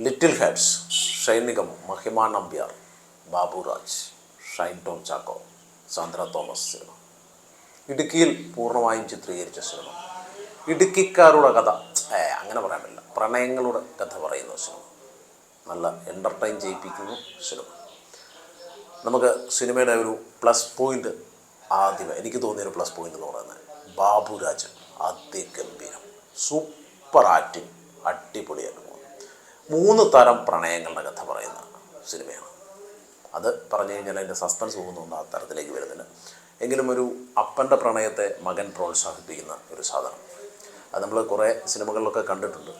Little hearts ഷൈനികം Mahima Nambiar Baburaj Shine Tom Chacko Sandra Thomas cinema. ഇടുക്കിയിൽ പൂർണമായും ചിത്രീകരിച്ച സിനിമ. ഇടുക്കിക്കാരുടെ കഥ അങ്ങനെ പറയാൻ പറ്റില്ല. പ്രണയങ്ങളുടെ കഥ പറയുന്ന സിനിമ. നല്ല എന്റർടൈൻ ചെയ്യിപ്പിക്കുന്നു സിനിമ. നമുക്ക് സിനിമയുടെ ഒരു പ്ലസ് പോയിന്റ് ആദ്യം എനിക്ക് തോന്നിയൊരു പ്ലസ് പോയിന്റ് എന്ന് പറയുന്നത് ബാബുരാജ് അതിഗംഭീരം. സൂപ്പർ ആക്ടിങ് അടിപൊളിയായിട്ട് പോകുന്നു മൂന്ന് തരം പ്രണയങ്ങളുടെ കഥ പറയുന്ന സിനിമയാണ്. അത് പറഞ്ഞു കഴിഞ്ഞാൽ അതിന്റെ സസ്പെൻസ് പോകുന്നൊന്നും ആ തരത്തിലേക്ക് വരുന്നില്ല. എങ്കിലും ഒരു അപ്പന്റെ പ്രണയത്തെ മകൻ പ്രോത്സാഹിപ്പിക്കുന്ന ഒരു സാധനം. അത് നമ്മൾ കുറേ സിനിമകളിലൊക്കെ കണ്ടിട്ടുണ്ട്.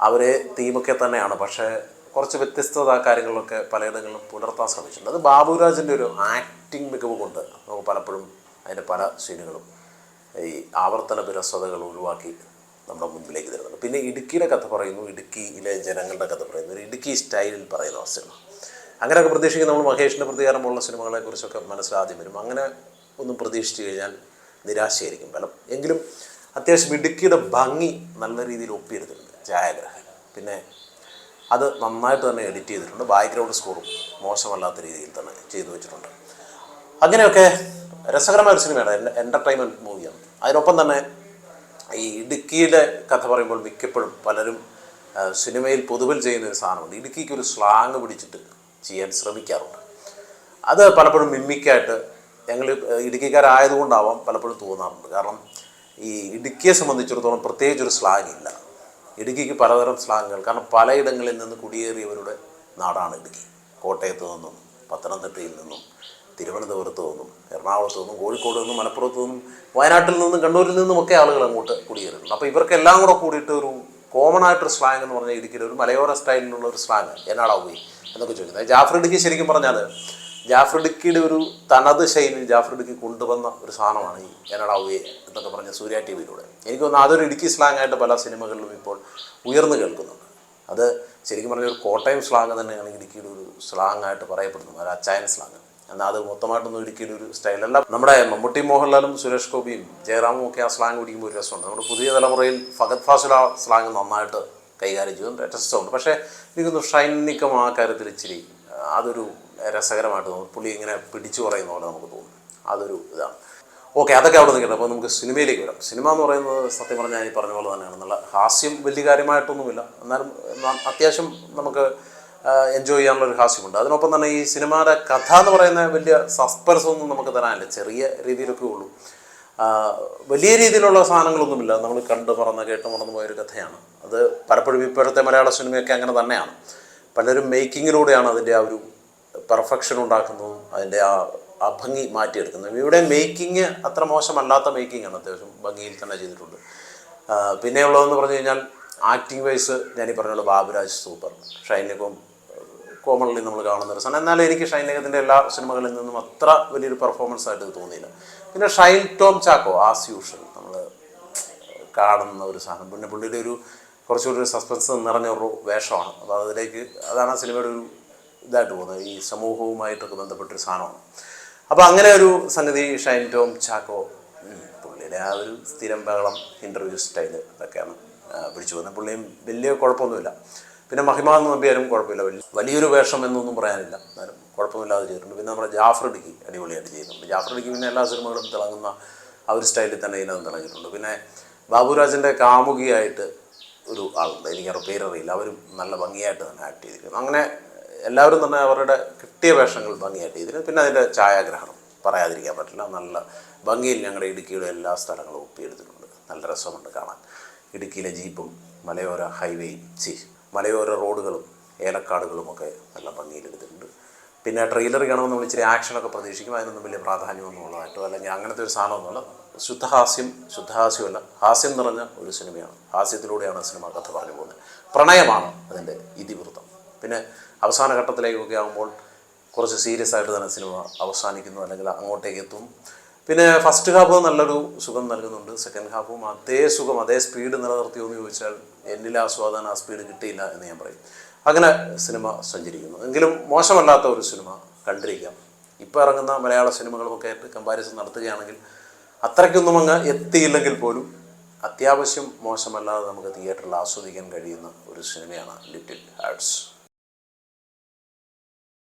അവരെ തീമൊക്കെ തന്നെയാണ്. പക്ഷേ കുറച്ച് വ്യത്യസ്തത കാര്യങ്ങളിലൊക്കെ പലയിടങ്ങളിലും പുലർത്താൻ ശ്രമിച്ചിട്ടുണ്ട്. അത് ബാബുരാജിന്റെ ഒരു ആക്ടിങ് മികവ് കൊണ്ട് നമുക്ക് പലപ്പോഴും അതിന്റെ പല സീനുകളും ഈ ആവർത്തന വിരസതകൾ ഒഴിവാക്കി നമ്മുടെ മുമ്പിലേക്ക് തരുന്നുണ്ട്. പിന്നെ ഇടുക്കിയുടെ കഥ പറയുന്നു ഇടുക്കിയിലെ ജനങ്ങളുടെ കഥ പറയുന്നു ഒരു ഇടുക്കി സ്റ്റൈലിൽ പറയുന്ന സിനിമ. അങ്ങനെയൊക്കെ പ്രതീക്ഷിക്കുന്ന നമ്മൾ മഹേഷിന്റെ പ്രതികാരം പോലുള്ള സിനിമകളെക്കുറിച്ചൊക്കെ മനസ്സിലാദ്യം വരും. അങ്ങനെ ഒന്നും പ്രതീക്ഷിച്ചു കഴിഞ്ഞാൽ നിരാശയായിരിക്കും ഫലം. എങ്കിലും അത്യാവശ്യം ഇടുക്കിയുടെ ഭംഗി നല്ല രീതിയിൽ ഒപ്പിയെടുത്തിട്ടുണ്ട് ഛായാഗ്രഹൻ. പിന്നെ അത് നന്നായിട്ട് തന്നെ എഡിറ്റ് ചെയ്തിട്ടുണ്ട്. ബാക്ക്ഗ്രൗണ്ട് സ്കോറും മോശമല്ലാത്ത രീതിയിൽ തന്നെ ചെയ്തു വെച്ചിട്ടുണ്ട്. അങ്ങനെയൊക്കെ രസകരമായ ഒരു സിനിമയാണ് എന്റർടൈൻമെന്റ് മൂവിയാണ് അതിനൊപ്പം തന്നെ ഈ ഇടുക്കിയുടെ കഥ പറയുമ്പോൾ മിക്കപ്പോഴും പലരും സിനിമയിൽ പൊതുവിൽ ചെയ്യുന്ന ഒരു സാധനമുണ്ട്. ഇടുക്കിക്ക് ഒരു സ്ലാങ് പിടിച്ചിട്ട് ചെയ്യാൻ ശ്രമിക്കാറുണ്ട്. അത് പലപ്പോഴും മിമ്മിക്കായിട്ട് ഞങ്ങൾ ഇടുക്കിക്കാരായതുകൊണ്ടാവാം പലപ്പോഴും തോന്നാറുണ്ട്. കാരണം ഈ ഇടുക്കിയെ സംബന്ധിച്ചിടത്തോളം പ്രത്യേകിച്ച് ഒരു സ്ലാങ് ഇല്ല. ഇടുക്കിക്ക് പലതരം സ്ലാങ്ങുകൾ കാരണം പലയിടങ്ങളിൽ നിന്ന് കുടിയേറിയവരുടെ നാടാണ് ഇടുക്കി. കോട്ടയത്ത് നിന്നും പത്തനംതിട്ടയിൽ നിന്നും തിരുവനന്തപുരത്ത് നിന്നും എറണാകുളത്ത് നിന്നും കോഴിക്കോട് നിന്നും മലപ്പുറത്ത് നിന്നും വയനാട്ടിൽ നിന്നും കണ്ണൂരിൽ നിന്നുമൊക്കെ ആളുകൾ അങ്ങോട്ട് കുടിയേറുന്നു അപ്പോൾ ഇവർക്കെല്ലാം കൂടെ കൂടിയിട്ട് ഒരു കോമൺ ആയിട്ടൊരു സ്ലാങ് എന്ന് പറഞ്ഞാൽ ഇടുക്കിയിൽ ഒരു മലയോര സ്റ്റൈലിനുള്ള ഒരു സ്ലാങ് എന്നാടാ പോയി എന്നൊക്കെ ചോദിക്കുന്നത്. ജാഫർ ഇടുക്കി ശരിക്കും പറഞ്ഞാൽ ജാഫർ ഇടുക്കിയുടെ ഒരു തനത് ശൈലി ജാഫർ ഇടുക്കി കൊണ്ടുവന്ന ഒരു സാധനമാണ് ഈ എന്നടാവുകയെ എന്നൊക്കെ പറഞ്ഞ സൂര്യ ടി വിയിലൂടെ. എനിക്ക് തോന്നുന്നു അതൊരു ഇടുക്കി സ്ലാങ് ആയിട്ട് പല സിനിമകളിലും ഇപ്പോൾ ഉയർന്നു കേൾക്കുന്നുണ്ട്. അത് ശരിക്കും പറഞ്ഞ ഒരു കോട്ടയം സ്ലാങ് തന്നെയാണ് ഇടുക്കിയുടെ ഒരു സ്ലാങ് ആയിട്ട് പറയപ്പെടുന്നത് ഒരു അച്ചായൻ സ്ലാങ് എന്നാൽ അത് മൊത്തമായിട്ടൊന്നും ഒരിക്കലും ഒരു സ്റ്റൈലല്ല. നമ്മുടെ മമ്മൂട്ടി മോഹൻലാലും സുരേഷ് ഗോപിയും ജയറാമും ഒക്കെ ആ സ്ലാങ് പിടിക്കുമ്പോൾ ഒരു രസമുണ്ട്. നമ്മുടെ പുതിയ തലമുറയിൽ ഫഗത് ഫാസിൽ സ്ലാങ് നന്നായിട്ട് കൈകാര്യം ചെയ്തു. രസമുണ്ട്. പക്ഷേ എനിക്കൊന്ന് ഷൈനിക്കം ആ കാര്യത്തിൽ ഇച്ചിരി അതൊരു രസകരമായിട്ട് തോന്നും പുള്ളി ഇങ്ങനെ പിടിച്ചു പറയുന്ന പോലെ നമുക്ക് തോന്നും. അതൊരു ഇതാണ്. ഓക്കെ അതൊക്കെ അവിടെ നിൽക്കട്ടെ. അപ്പോൾ നമുക്ക് സിനിമയിലേക്ക് വരാം. സിനിമ എന്ന് പറയുന്നത് സത്യം പറഞ്ഞാൽ ഈ പറഞ്ഞ പോലെ തന്നെയാണ്. നല്ല ഹാസ്യം വലിയ കാര്യമായിട്ടൊന്നുമില്ല. എന്നാലും അത്യാവശ്യം നമുക്ക് എൻജോയ് ചെയ്യാനുള്ള ഒരു ഹാസ്യമുണ്ട്. അതിനൊപ്പം തന്നെ ഈ സിനിമയുടെ കഥ എന്ന് പറയുന്ന വലിയ സസ്പെൻസ് ഒന്നും നമുക്ക് തരാനില്ല. ചെറിയ രീതിയിലൊക്കെ ഉള്ളൂ. വലിയ രീതിയിലുള്ള സാധനങ്ങളൊന്നുമില്ല. നമ്മൾ കണ്ട് മറന്ന് കേട്ട് മറന്നു പോയൊരു കഥയാണ്. അത് പലപ്പോഴും ഇപ്പോഴത്തെ മലയാള സിനിമയൊക്കെ അങ്ങനെ തന്നെയാണ്. പലരും മേക്കിങ്ങിലൂടെയാണ് അതിന്റെ ആ ഒരു പെർഫെക്ഷൻ ഉണ്ടാക്കുന്നതും അതിന്റെ ആ ആ ഭംഗി മാറ്റിയെടുക്കുന്നതും. ഇവിടെ മേക്കിങ് അത്ര മോശമല്ലാത്ത മേക്കിംഗ് ആണ് അത്യാവശ്യം ഭംഗിയിൽ തന്നെ ചെയ്തിട്ടുണ്ട്. പിന്നെയുള്ളതെന്ന് പറഞ്ഞു കഴിഞ്ഞാൽ ആക്ടിങ് വൈസ് ഞാൻ ഈ പറഞ്ഞ ബാബുരാജ് സൂപ്പർ. ഷൈനിക്കും കോമൺലി നമ്മൾ കാണുന്ന ഒരു സാധനം. എന്നാലും എനിക്ക് ഷൈനികത്തിന്റെ എല്ലാ സിനിമകളിൽ നിന്നും അത്ര വലിയൊരു പെർഫോമൻസ് ആയിട്ട് തോന്നിയില്ല. പിന്നെ ഷൈൻ ടോം ചാക്കോ ആസ് യൂഷ്വൽ നമ്മൾ കാണുന്ന ഒരു സാധനം. പിന്നെ പുള്ളിയുടെ ഒരു കുറച്ചുകൂടി ഒരു സസ്പെൻസ് നിറഞ്ഞ ഒരു വേഷമാണ്. അപ്പോൾ അതിലേക്ക് അതാണ് ആ സിനിമയുടെ ഒരു ഇതായിട്ട് പോകുന്നത്. ഈ സമൂഹവുമായിട്ടൊക്കെ ബന്ധപ്പെട്ടൊരു സാധനമാണ്. അപ്പോൾ അങ്ങനെ ഒരു സംഗതി ഷൈൻ ടോം ചാക്കോ പുള്ളിയുടെ ആ ഒരു സ്ഥിരം ബഹളം ഇന്റർവ്യൂ സ്റ്റൈൽ ഇതൊക്കെയാണ്. പിടിച്ചു പോകുന്നത് പുള്ളിയും വലിയ കുഴപ്പമൊന്നുമില്ല. പിന്നെ മഹിമാന്ന് നമ്പിയാലും കുഴപ്പമില്ല. വലിയ വലിയൊരു വേഷം എന്നൊന്നും പറയാനില്ല. എന്നാലും കുഴപ്പമില്ലാതെ ചെയ്തിട്ടുണ്ട്. പിന്നെ നമ്മുടെ ജാഫർ ഇടുക്കി അടിപൊളിയായിട്ട് ചെയ്യുന്നുണ്ട് ജാഫർ ഇടുക്കി പിന്നെ എല്ലാ സിനിമകളും തിളങ്ങുന്ന ആ ഒരു സ്റ്റൈലിൽ തന്നെ ഇതിനകത്ത് തിളങ്ങിയിട്ടുണ്ട്. പിന്നെ ബാബുരാജിന്റെ കാമുകിയായിട്ട് ഒരു ആളുണ്ട്. എനിക്ക് അവരുടെ പേരറിയില്ല. അവരും നല്ല ഭംഗിയായിട്ട് തന്നെ ആക്ട് ചെയ്തിരിക്കുന്നു. അങ്ങനെ എല്ലാവരും തന്നെ അവരുടെ കിട്ടിയ വേഷങ്ങൾ ഭംഗിയായിട്ട് ചെയ്തിരുന്നു പിന്നെ അതിന്റെ ഛായാഗ്രഹണം പറയാതിരിക്കാൻ പറ്റില്ല. നല്ല ഭംഗിയിൽ ഞങ്ങളുടെ ഇടുക്കിയുടെ എല്ലാ സ്ഥലങ്ങളും ഒപ്പിയെടുത്തിട്ടുണ്ട്. നല്ല രസമുണ്ട് കാണാൻ. ഇടുക്കിയിലെ ജീപ്പും മലയോര ഹൈവേയും ചി മലയോര റോഡുകളും ഏലക്കാടുകളും ഒക്കെ നല്ല ഭംഗിയിലെടുത്തിട്ടുണ്ട് പിന്നെ ട്രെയിലർ കാണുമ്പോൾ നമ്മൾ ഇച്ചിരി ആക്ഷനൊക്കെ പ്രതീക്ഷിക്കും. അതിനൊന്നും വലിയ പ്രാധാന്യമൊന്നും ഉള്ളതായിട്ടോ അല്ലെങ്കിൽ അങ്ങനത്തെ ഒരു സാധനമൊന്നുമല്ല. ശുദ്ധഹാസ്യം ശുദ്ധഹാസ്യമല്ല ഹാസ്യം നിറഞ്ഞ ഒരു സിനിമയാണ്. ഹാസ്യത്തിലൂടെയാണ് സിനിമ കഥ പറഞ്ഞു പോകുന്നത്. പ്രണയമാണ് അതിന്റെ ഇതിവൃത്തം. പിന്നെ അവസാന ഘട്ടത്തിലേക്കൊക്കെ ആകുമ്പോൾ കുറച്ച് സീരിയസ് ആയിട്ട് തന്നെ സിനിമ അവസാനിക്കുന്നു അല്ലെങ്കിൽ അങ്ങോട്ടേക്ക് എത്തും പിന്നെ ഫസ്റ്റ് ഹാഫ് നല്ലൊരു സുഖം നൽകുന്നുണ്ട്. സെക്കൻഡ് ഹാഫും അതേ സുഖം അതേ സ്പീഡ് നിലനിർത്തിയോ എന്ന് ചോദിച്ചാൽ എന്നിൽ ആസ്വാദനം ആ സ്പീഡ് കിട്ടിയില്ല എന്ന് ഞാൻ പറയും. അങ്ങനെ സിനിമ സഞ്ചരിക്കുന്നു. എങ്കിലും മോശമല്ലാത്ത ഒരു സിനിമ കണ്ടിരിക്കാം. ഇപ്പോൾ ഇറങ്ങുന്ന മലയാള സിനിമകളുമൊക്കെ ആയിട്ട് കമ്പാരിസൺ നടത്തുകയാണെങ്കിൽ അത്രയ്ക്കൊന്നും അങ്ങ് എത്തിയില്ലെങ്കിൽ പോലും അത്യാവശ്യം മോശമല്ലാതെ നമുക്ക് തിയേറ്ററിൽ ആസ്വദിക്കാൻ കഴിയുന്ന ഒരു സിനിമയാണ് ലിറ്റിൽ ഹാർട്സ്